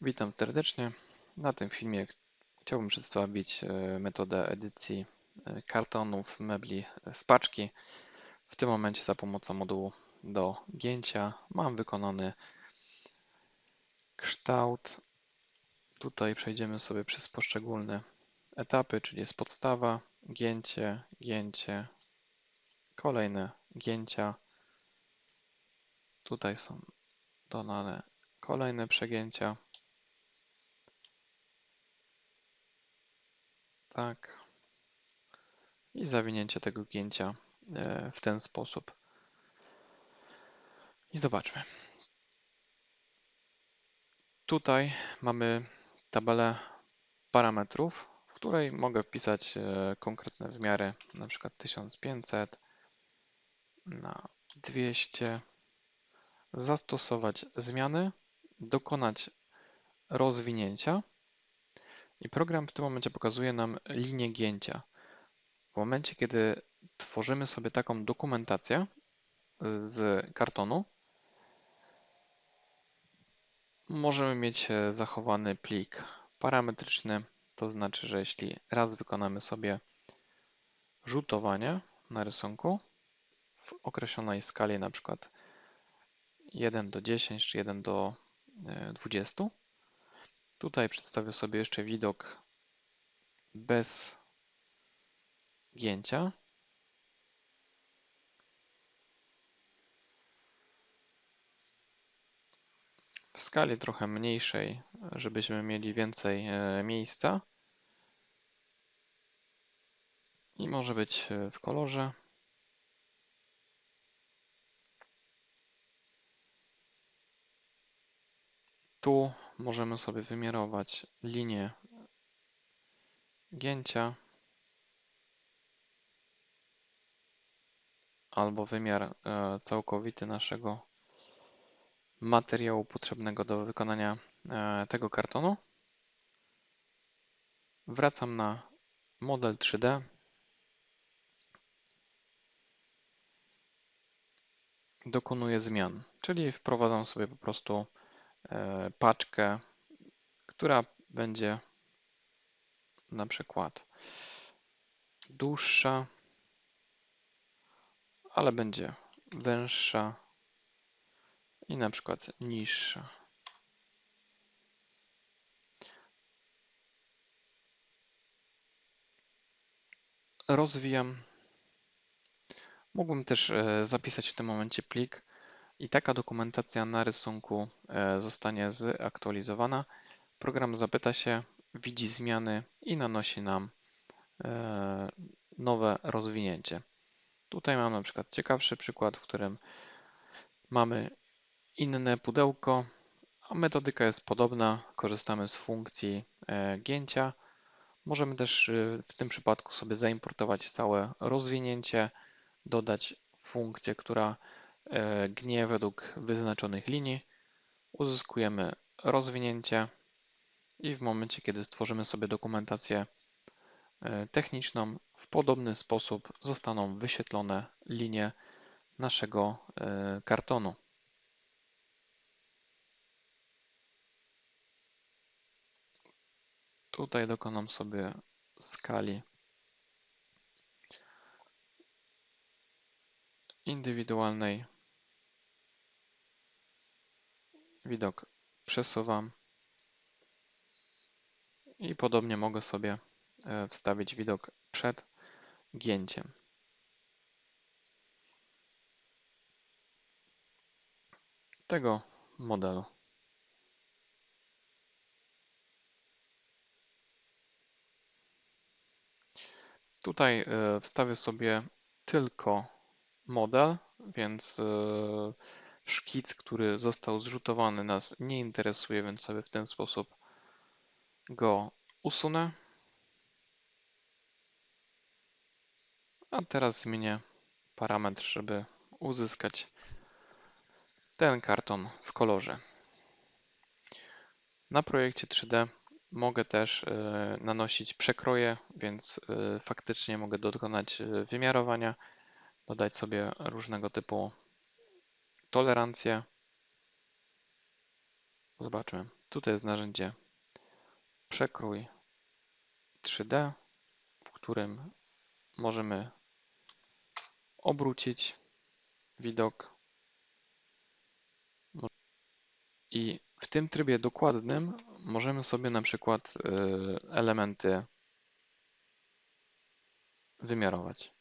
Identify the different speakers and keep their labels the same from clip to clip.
Speaker 1: Witam serdecznie. Na tym filmie chciałbym przedstawić e, metodę edycji e, kartonów, mebli w paczki. W tym momencie za pomocą modułu do gięcia mam wykonany kształt. Tutaj przejdziemy sobie przez poszczególne etapy, czyli jest podstawa, gięcie, gięcie, kolejne gięcia. Tutaj są dodane kolejne przegięcia. Tak. I zawinięcie tego gięcia e, w ten sposób. I zobaczmy. Tutaj mamy tabelę parametrów, w której mogę wpisać e, konkretne wymiary, na przykład 1500 na 200, zastosować zmiany, dokonać rozwinięcia i program w tym momencie pokazuje nam linię gięcia. W momencie, kiedy tworzymy sobie taką dokumentację z kartonu, możemy mieć zachowany plik parametryczny. To znaczy, że jeśli raz wykonamy sobie rzutowanie na rysunku w określonej skali, na przykład 1 do 10 czy 1 do 20, e, Tutaj przedstawię sobie jeszcze widok bez gięcia. W skali trochę mniejszej, żebyśmy mieli więcej e, miejsca. I może być e, w kolorze. Tu możemy sobie wymiarować linię gięcia albo wymiar e, całkowity naszego materiału potrzebnego do wykonania e, tego kartonu. Wracam na model 3D. Dokonuję zmian, czyli wprowadzam sobie po prostu paczkę, która będzie na przykład dłuższa, ale będzie węższa i na przykład niższa. Rozwijam. Mógłbym też e, zapisać w tym momencie plik i taka dokumentacja na rysunku e, zostanie zaktualizowana. Program zapyta się, widzi zmiany i nanosi nam e, nowe rozwinięcie. Tutaj mam na przykład ciekawszy przykład, w którym mamy inne pudełko, a metodyka jest podobna. Korzystamy z funkcji e, gięcia. Możemy też w tym przypadku sobie zaimportować całe rozwinięcie, dodać funkcję, która gnie według wyznaczonych linii, uzyskujemy rozwinięcie i w momencie, kiedy stworzymy sobie dokumentację e, techniczną, w podobny sposób zostaną wyświetlone linie naszego e, kartonu. Tutaj dokonam sobie skali indywidualnej widok przesuwam i podobnie mogę sobie e, wstawić widok przed gięciem. tego modelu. Tutaj e, wstawię sobie tylko model, więc e, szkic, który został zrzutowany, nas nie interesuje, więc sobie w ten sposób go usunę. A teraz zmienię parametr, żeby uzyskać ten karton w kolorze. Na projekcie 3D mogę też e, nanosić przekroje, więc e, faktycznie mogę dokonać e, wymiarowania, dodać sobie różnego typu tolerancję. Zobaczmy. Tutaj jest narzędzie Przekrój 3D, w którym możemy obrócić widok i w tym trybie dokładnym możemy sobie na przykład y, elementy wymiarować.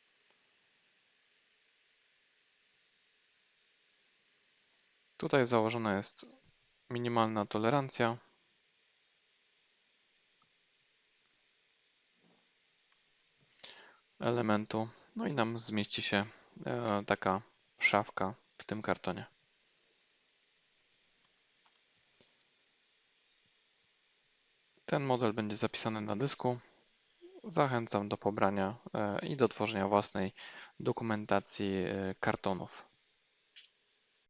Speaker 1: Tutaj założona jest minimalna tolerancja. elementu, no i nam zmieści się e, taka szafka w tym kartonie. Ten model będzie zapisany na dysku. Zachęcam do pobrania e, i do tworzenia własnej dokumentacji e, kartonów.